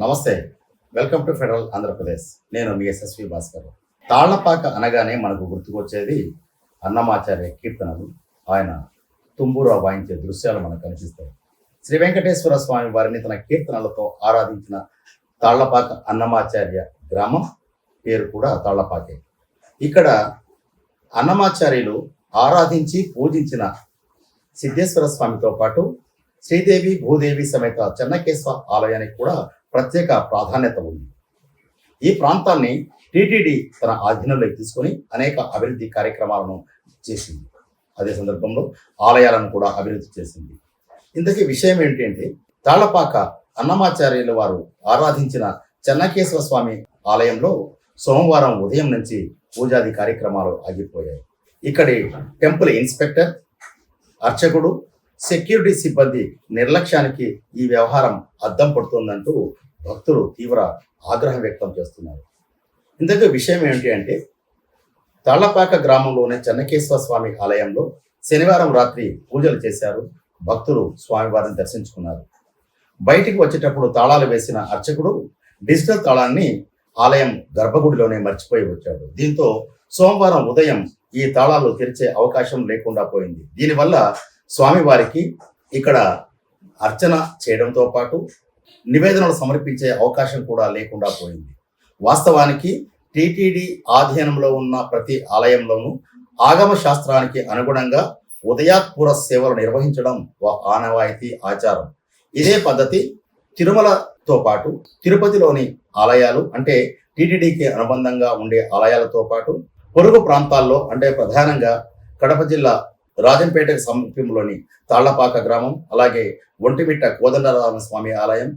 నమస్తే. Welcome to federal Andhra Pradesh. నేను మీ SSV Bhaskar. Tallapaka అనగానే మనకు గుర్తుకొచ్చేది అన్నమాచార్య కీర్తనలు. ఆయన తుంబూరు వాయించే దృశ్యాలు మనకు కనిపిస్తాయి. శ్రీ వెంకటేశ్వర స్వామి వారిని తన కీర్తనలతో ఆరాధించిన తాళ్ళపాక అన్నమాచార్య గ్రామం పేరు కూడా తాళ్ళపాకే. ఇక్కడ అన్నమాచార్యులు ఆరాధించి పూజించిన సిద్ధేశ్వర స్వామితో పాటు శ్రీదేవి భూదేవి సమేత చెన్నకేశ్వర ఆలయానికి కూడా ప్రత్యేక ప్రాధాన్యత ఉంది. ఈ ప్రాంతాన్ని టిటిడి తన ఆధీనంలోకి తీసుకొని అనేక అభివృద్ధి కార్యక్రమాలను చేసింది. అదే సందర్భంలో ఆలయాలను కూడా అభివృద్ధి చేసింది. ఇంతకీ విషయం ఏంటంటే తాళ్ళపాక అన్నమాచార్యుల వారు ఆరాధించిన చెన్నకేశ్వర స్వామి ఆలయంలో సోమవారం ఉదయం నుంచి పూజాది కార్యక్రమాలు ఆగిపోయాయి. ఇక్కడి టెంపుల్ ఇన్స్పెక్టర్ అర్చకుడు సెక్యూరిటీ సిబ్బంది నిర్లక్ష్యానికి ఈ వ్యవహారం అద్దం పడుతుందంటూ భక్తులు తీవ్ర ఆగ్రహం వ్యక్తం చేస్తున్నారు. ఇంతకు విషయం ఏమిటి అంటే తాళ్ళపాక గ్రామంలోని చెన్నకేశ్వర స్వామి ఆలయంలో శనివారం రాత్రి పూజలు చేశారు. భక్తులు స్వామివారిని దర్శించుకున్నారు. బయటికి వచ్చేటప్పుడు తాళాలు వేసిన అర్చకుడు డిజిటల్ తాళాన్ని ఆలయం గర్భగుడిలోనే మర్చిపోయి వచ్చాడు. దీంతో సోమవారం ఉదయం ఈ తాళాలు తెరిచే అవకాశం లేకుండా పోయింది. దీనివల్ల స్వామివారికి ఇక్కడ అర్చన చేయడంతో పాటు నివేదనలు సమర్పించే అవకాశం కూడా లేకుండా పోయింది. వాస్తవానికి టీటీడీ ఆధీనంలో ఉన్న ప్రతి ఆలయంలోనూ ఆగమ శాస్త్రానికి అనుగుణంగా ఉదయాత్పూర సేవలు నిర్వహించడం ఆనవాయితీ ఆచారం. ఇదే పద్ధతి తిరుమలతో పాటు తిరుపతిలోని ఆలయాలు అంటే టీటీడీకి అనుబంధంగా ఉండే ఆలయాలతో పాటు పొరుగు ప్రాంతాల్లో అంటే ప్రధానంగా కడప జిల్లా రాజంపేట సమీపంలోని తాళ్ళపాక గ్రామం అలాగే ఒంటిమిట్ట కోదండరామ స్వామి ఆలయం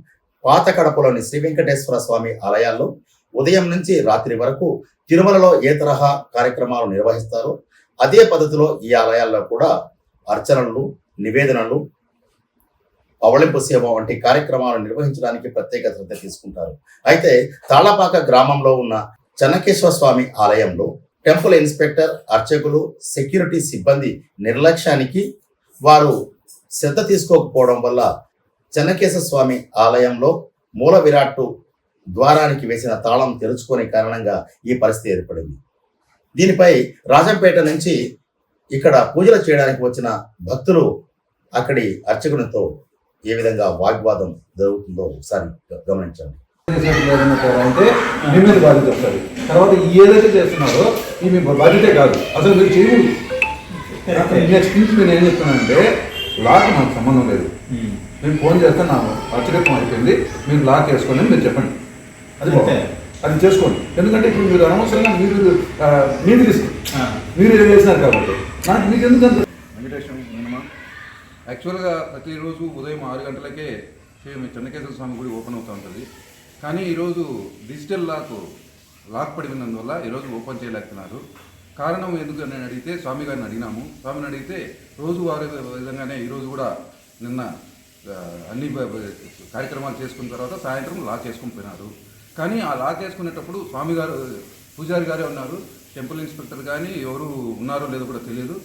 పాత కడపలోని శ్రీ వెంకటేశ్వర స్వామి ఆలయాల్లో ఉదయం నుంచి రాత్రి వరకు తిరుమలలో ఏ తరహా కార్యక్రమాలు నిర్వహిస్తారో? అదే పద్ధతిలో ఈ ఆలయాల్లో కూడా అర్చనలు నివేదనలు పవళింపు సేవ వంటి కార్యక్రమాలు నిర్వహించడానికి ప్రత్యేక శ్రద్ధ తీసుకుంటారు. అయితే తాళ్ళపాక గ్రామంలో ఉన్న చెన్నకేశ్వర స్వామి ఆలయంలో టెంపుల్ ఇన్స్పెక్టర్ అర్చకులు సెక్యూరిటీ సిబ్బంది నిర్లక్ష్యానికి వారు శ్రద్ధ తీసుకోకపోవడం వల్ల చెన్నకేశ్వర స్వామి ఆలయంలో మూల విరాట్టు ద్వారానికి వేసిన తాళం తెరుచుకునే కారణంగా ఈ పరిస్థితి ఏర్పడింది. దీనిపై రాజంపేట నుంచి ఇక్కడ పూజలు చేయడానికి వచ్చిన భక్తులు అక్కడి అర్చకునితో ఏ విధంగా వాగ్వాదం జరుగుతుందో ఒకసారి గమనించండి. అంటే మీ మీద బాధ్యత వస్తుంది. తర్వాత ఏదైతే చేస్తున్నారో ఇది మీ బాధ్యతే కాదు. అసలు మీరు చేయకూడదు నెక్స్ట్ నుంచి నేను ఏం చెప్తున్నానంటే లాక్ నాకు సంబంధం లేదు. నేను ఫోన్ చేస్తే నా అచ్చగత్వం అయిపోయింది. మీరు లాక్ వేసుకోండి మీరు చెప్పండి. అది అంతే. అది చేసుకోండి. ఎందుకంటే ఇప్పుడు మీరు అనవసరంగా మీరు మీరు రిస్క్ మీరు ఏం చేసినారు కాబట్టి. నాకు మీకు ఎందుకు అంత వెంకటేశ్వర యాక్చువల్గా ప్రతిరోజు ఉదయం ఆరు గంటలకే శ్రీ చెన్నకేశ్వర స్వామి గుడి ఓపెన్ అవుతూ ఉంటుంది. కానీ ఈరోజు డిజిటల్ లాక్ లాక్ పడి ఉన్నందువల్ల ఈరోజు ఓపెన్ చేయలేకున్నారు కారణం ఎందుకు నేను అడిగితే స్వామి గారిని అడిగినాము. స్వామిని అడిగితే రోజు వారి విధంగానే ఈరోజు కూడా నిన్న అన్ని కార్యక్రమాలు చేసుకున్న తర్వాత సాయంత్రం లాక్ చేసుకుని పోయినారు. కానీ ఆ లాక్ వేసుకునేటప్పుడు స్వామి గారు పూజారి గారే ఉన్నారు. టెంపుల్ ఇన్స్పెక్టర్ కానీ ఎవరు ఉన్నారో లేదో కూడా తెలియదు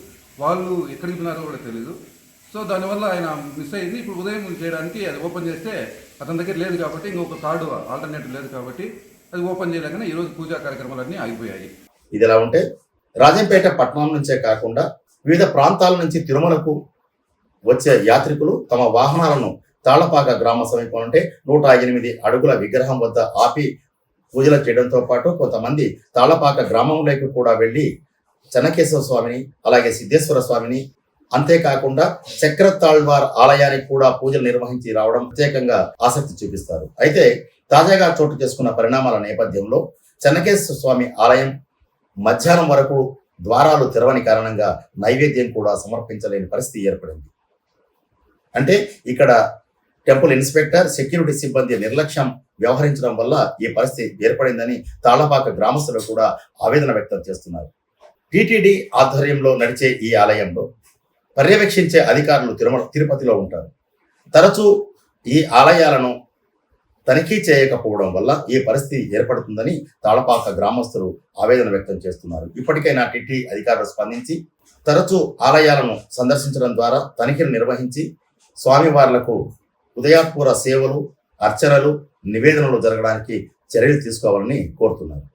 వాళ్ళు ఎక్కడికి ఉన్నారో కూడా తెలియదు సో దానివల్ల ఆయన మిస్ అయింది. ఇప్పుడు ఉదయం చేయడానికి అది ఓపెన్ చేస్తే అతని దగ్గర లేదు కాబట్టి ఇంకొక థర్డ్ ఆల్టర్నేటివ్ లేదు కాబట్టి అది ఓపెన్ చేయలేకనే ఈరోజు పూజా కార్యక్రమాలన్నీ ఆగిపోయాయి. ఇది ఎలా ఉంటే రాజంపేట పట్టణం నుంచే కాకుండా వివిధ ప్రాంతాల నుంచి తిరుమలకు వచ్చే యాత్రికులు తమ వాహనాలను తాళపాక గ్రామ సమీపం అంటే నూట ఎనిమిది అడుగుల విగ్రహం వద్ద ఆపి పూజలు చేయడంతో పాటు కొంతమంది తాళపాక గ్రామంలోకి కూడా వెళ్ళి చెన్నకేశ్వర స్వామిని అలాగే సిద్ధేశ్వర స్వామిని అంతేకాకుండా చక్రతాళ్వార్ ఆలయానికి కూడా పూజలు నిర్వహించి రావడం ప్రత్యేకంగా ఆసక్తి చూపిస్తారు. అయితే తాజాగా చోటు చేసుకున్న పరిణామాల నేపథ్యంలో చెన్నకేశ్వర స్వామి ఆలయం మధ్యాహ్నం వరకు ద్వారాలు తెరవని కారణంగా నైవేద్యం కూడా సమర్పించలేని పరిస్థితి ఏర్పడింది. అంటే ఇక్కడ టెంపుల్ ఇన్స్పెక్టర్ సెక్యూరిటీ సిబ్బంది నిర్లక్ష్యం వ్యవహరించడం వల్ల ఈ పరిస్థితి ఏర్పడిందని తాళపాక గ్రామస్తులు కూడా ఆవేదన వ్యక్తం చేస్తున్నారు. టీటీడీ ఆధ్వర్యంలో నడిచే ఈ ఆలయంలో పర్యవేక్షించే అధికారులు తిరుమల తిరుపతిలో ఉంటారు. తరచూ ఈ ఆలయాలను తనిఖీ చేయకపోవడం వల్ల ఈ పరిస్థితి ఏర్పడుతుందని తాళపాక గ్రామస్తులు ఆవేదన వ్యక్తం చేస్తున్నారు. ఇప్పటికైనా టిటి అధికారులు స్పందించి తరచూ ఆలయాలను సందర్శించడం ద్వారా తనిఖీలు నిర్వహించి స్వామివార్లకు ఉదయాపూర సేవలు అర్చనలు నివేదనలు జరగడానికి చర్యలు తీసుకోవాలని కోరుతున్నారు.